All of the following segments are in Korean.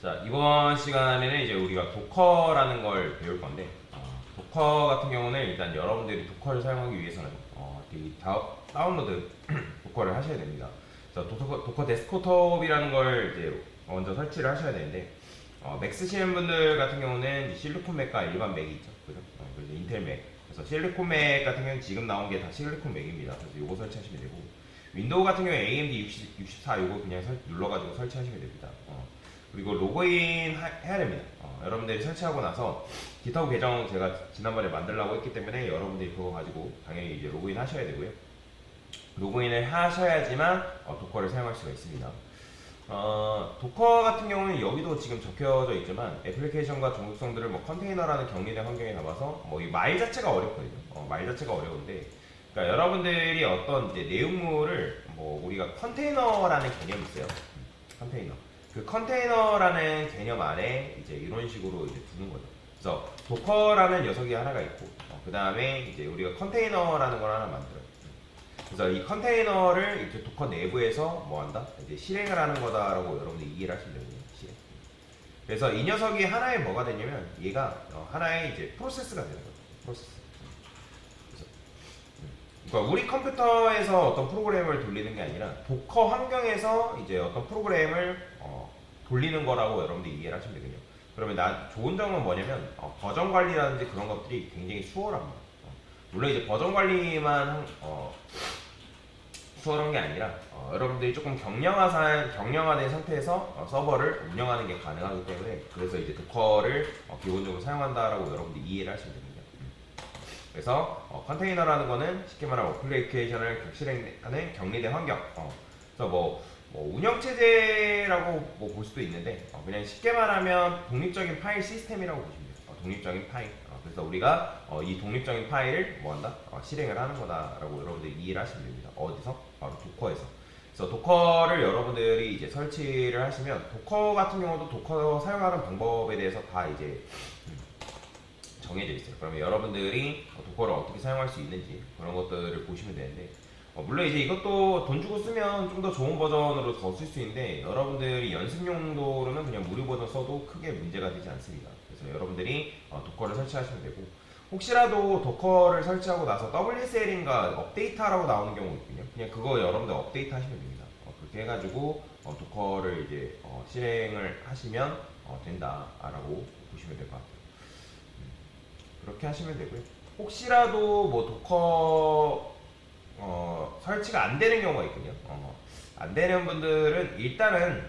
자 이번 시간에는 이제 우리가 도커라는 걸 배울 건데 어, 도커 같은 경우는 일단 여러분들이 도커를 사용하기 위해서는 어, 이 다, 다운로드 도커를 하셔야 됩니다. 자, 도커, 도커 데스크톱이라는 걸 이제 먼저 설치를 하셔야 되는데 어, 맥 쓰시는 분들 같은 경우는 실리콘 맥과 일반 맥이 있죠. 그죠? 어, 그래서 인텔 맥. 그래서 실리콘 맥 같은 경우는 지금 나온 게 다 실리콘 맥입니다. 그래서 이거 설치하시면 되고 윈도우 같은 경우에 AMD 60, 64 이거 그냥 설- 눌러가지고 설치하시면 됩니다. 어, 그리고 로그인 하- 해야 됩니다. 어, 여러분들이 설치하고 나서 기타브 계정 제가 지난번에 만들려고 했기 때문에 여러분들이 그거 가지고 당연히 이제 로그인 하셔야 되고요. 로그인을 하셔야지만 어, 도커를 사용할 수가 있습니다. 어, 도커 같은 경우는 여기도 지금 적혀져 있지만 애플리케이션과 중국성들을 뭐 컨테이너라는 격리된 환경에 담아서 뭐 이 말 자체가 어렵거든요. 어, 말 자체가 어려운데 그러니까 여러분들이 어떤 이제 내용물을 뭐 우리가 컨테이너라는 개념이 있어요. 음, 컨테이너. 그 컨테이너라는 개념 안에 이제 이런 식으로 이제 두는 거죠. 그래서 도커라는 녀석이 하나가 있고 그 다음에 이제 우리가 컨테이너라는 걸 하나 만들어요. 그래서 이 컨테이너를 이제 도커 내부에서 뭐 한다? 이제 실행을 하는 거다라고 여러분들이 이해를 하시면 되거든요. 실행. 그래서 이 녀석이 하나의 뭐가 되냐면 얘가 어, 하나의 이제 프로세스가 되는 거죠. 프로세스. 음. 그러니까 우리 컴퓨터에서 어떤 프로그램을 돌리는 게 아니라 도커 환경에서 이제 어떤 프로그램을 어, 돌리는 거라고 여러분들이 이해를 하시면 되거든요. 그러면 나 좋은 점은 뭐냐면 어, 버전 관리라든지 그런 것들이 굉장히 수월합니다. 어, 물론 이제 버전 관리만 한- 어, 수월한 게 아니라 어, 여러분들이 조금 경량화산 경량화된 상태에서 어, 서버를 운영하는 게 가능하기 때문에 그래서 이제 도커를 어, 기본적으로 사용한다라고 여러분들이 이해를 하시면 됩니다. 음. 그래서 어, 컨테이너라는 거는 쉽게 말하면 어플리케이션을 실행하는 격리된 환경. 어, 그래서 뭐, 뭐 운영 체제라고 뭐 볼 수도 있는데 어, 그냥 쉽게 말하면 독립적인 파일 시스템이라고 보시면 돼요. 어, 독립적인 파일. 어, 그래서 우리가 어, 이 독립적인 파일을 뭐 한다? 어, 실행을 하는 거다라고 여러분들이 이해를 하시면 됩니다. 어디서? 바로 도커에서. 그래서 도커를 여러분들이 이제 설치를 하시면 도커 같은 경우도 도커 사용하는 방법에 대해서 다 이제 음, 정해져 있어요. 그러면 여러분들이 어, 도커를 어떻게 사용할 수 있는지 그런 것들을 보시면 되는데 어, 물론 이제 이것도 돈 주고 쓰면 좀 더 좋은 버전으로 더 쓸 수 있는데 여러분들이 연습 용도로는 그냥 무료 버전 써도 크게 문제가 되지 않습니다. 그래서 여러분들이 어, 도커를 설치하시면 되고 혹시라도 도커를 설치하고 나서 WSL인가 업데이트하라고 나오는 경우 있거든요. 그냥 그거 여러분들 업데이트 하시면 됩니다. 어, 그렇게 해가지고 어, 도커를 이제 어, 실행을 하시면 어, 된다라고 보시면 될 것 같아요. 음, 그렇게 하시면 되고요. 혹시라도 뭐 도커 어, 설치가 안 되는 경우가 있거든요. 어, 안 되는 분들은 일단은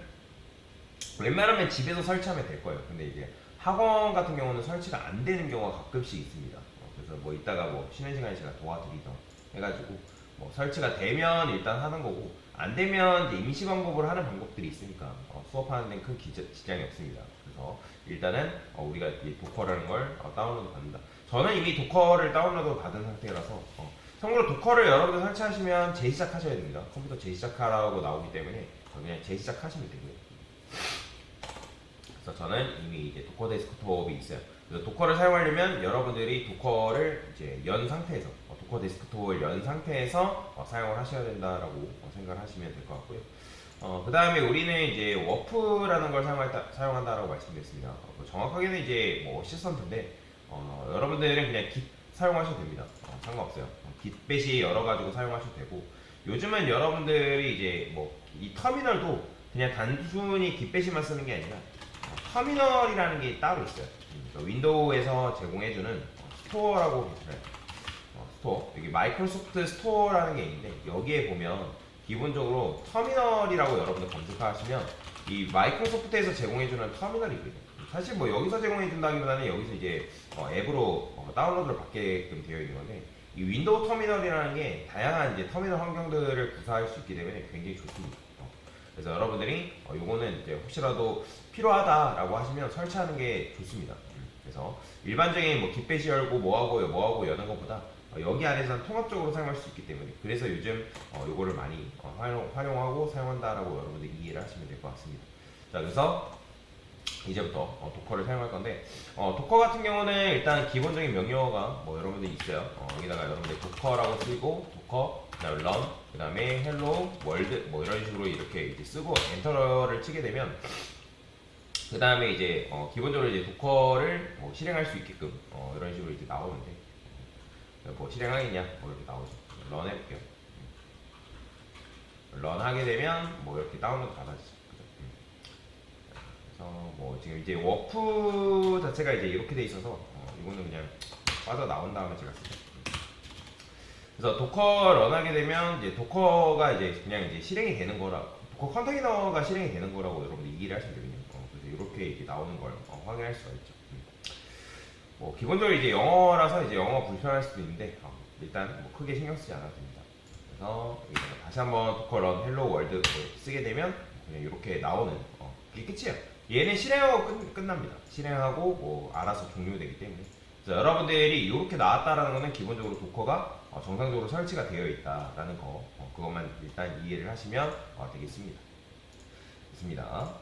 웬만하면 집에서 설치하면 될 거예요. 근데 이제 학원 같은 경우는 설치가 안 되는 경우가 가끔씩 있습니다. 어, 그래서 뭐 이따가 뭐 쉬는 시간에 제가 도와드리던 해가지고 뭐 설치가 되면 일단 하는 거고 안 되면 임시 방법을 하는 방법들이 있으니까 어, 수업하는 데는 큰 기저- 지장이 없습니다. 그래서 일단은 어, 우리가 이 도커라는 걸 어, 다운로드 받는다. 저는 이미 도커를 다운로드 받은 상태라서 어, 참고로 도커를 여러분들 설치하시면 재시작 하셔야 됩니다. 컴퓨터 재시작하라고 나오기 때문에 어, 그냥 재시작 하시면 되고요. 그래서 저는 이미 이제 도커 데스크톱이 있어요. 그래서 도커를 사용하려면 여러분들이 도커를 이제 연 상태에서 어, 도커 데스크톱을 연 상태에서 어, 사용을 하셔야 된다라고 어, 생각을 하시면 될 것 같고요. 어, 그 다음에 우리는 이제 워프라는 걸 사용한다, 사용한다라고 말씀드렸습니다. 어, 그 정확하게는 이제 뭐 어시스턴트인데 어, 여러분들은 그냥 깃 사용하셔도 됩니다. 어, 상관없어요. 어, 깃배시 열어가지고 사용하셔도 되고 요즘은 여러분들이 이제 뭐 이 터미널도 그냥 단순히 깃배시만 쓰는 게 아니라 어, 터미널이라는 게 따로 있어요. 음, 그러니까 윈도우에서 제공해주는 어, 스토어라고 계시나요? 어, 스토어 여기 마이크로소프트 스토어라는 게 있는데 여기에 보면 기본적으로 터미널이라고 여러분들 검색하시면 이 마이크로소프트에서 제공해주는 터미널이거든요. 사실 뭐 여기서 제공해 준다기보다는 여기서 이제 어, 앱으로 어, 다운로드를 받게끔 되어 있는 건데 이 윈도우 터미널이라는 게 다양한 이제 터미널 환경들을 구사할 수 있기 때문에 굉장히 좋습니다. 어, 그래서 여러분들이 어, 요거는 이제 혹시라도 필요하다라고 하시면 설치하는 게 좋습니다. 음, 그래서 일반적인 뭐 깃배시 열고 뭐하고 뭐하고 여는 것보다 어, 여기 안에서는 통합적으로 사용할 수 있기 때문에 그래서 요즘 어, 요거를 많이 어, 활용, 활용하고 사용한다라고 여러분들이 이해를 하시면 될 것 같습니다. 자 그래서 이제부터 어, 도커를 사용할 건데 어, 도커 같은 경우는 일단 기본적인 명령어가 뭐 여러분들 있어요. 어, 여기다가 여러분들 도커라고 쓰고 도커, 그다음에 run, 그다음에 hello, world 뭐 이런 식으로 이렇게 이제 쓰고 엔터를 치게 되면 그 다음에 이제 어, 기본적으로 이제 도커를 뭐 실행할 수 있게끔 어, 이런 식으로 이제 나오는데 어, 뭐 실행하겠냐 뭐 이렇게 나오죠. 런 해볼게요. 런 하게 되면 뭐 이렇게 다운로드 받아지죠. 지금 이제 워프 자체가 이제 이렇게 돼 있어서 어, 이거는 그냥 빠져 나온 다음에 제가 쓰죠. 음. 그래서 도커 런하게 되면 이제 도커가 이제 그냥 이제 실행이 되는 거라 도커 컨테이너가 실행이 되는 거라고 여러분들 이해를 하시면 되거든요. 어, 그래서 이렇게 이렇게 나오는 걸 어, 확인할 수가 있죠. 음. 뭐 기본적으로 이제 영어라서 이제 영어 불편할 수도 있는데 어, 일단 뭐 크게 신경 쓰지 않아도 됩니다. 그래서 다시 한번 도커 런 헬로 월드 쓰게 되면 그냥 이렇게 나오는 어, 이게 끝이에요. 얘는 실행하고 끝, 끝납니다. 실행하고 뭐 알아서 종료되기 때문에. 그래서 여러분들이 이렇게 나왔다라는 거는 기본적으로 도커가 어, 정상적으로 설치가 되어 있다라는 거 어, 그것만 일단 이해를 하시면 어, 되겠습니다. 됐습니다.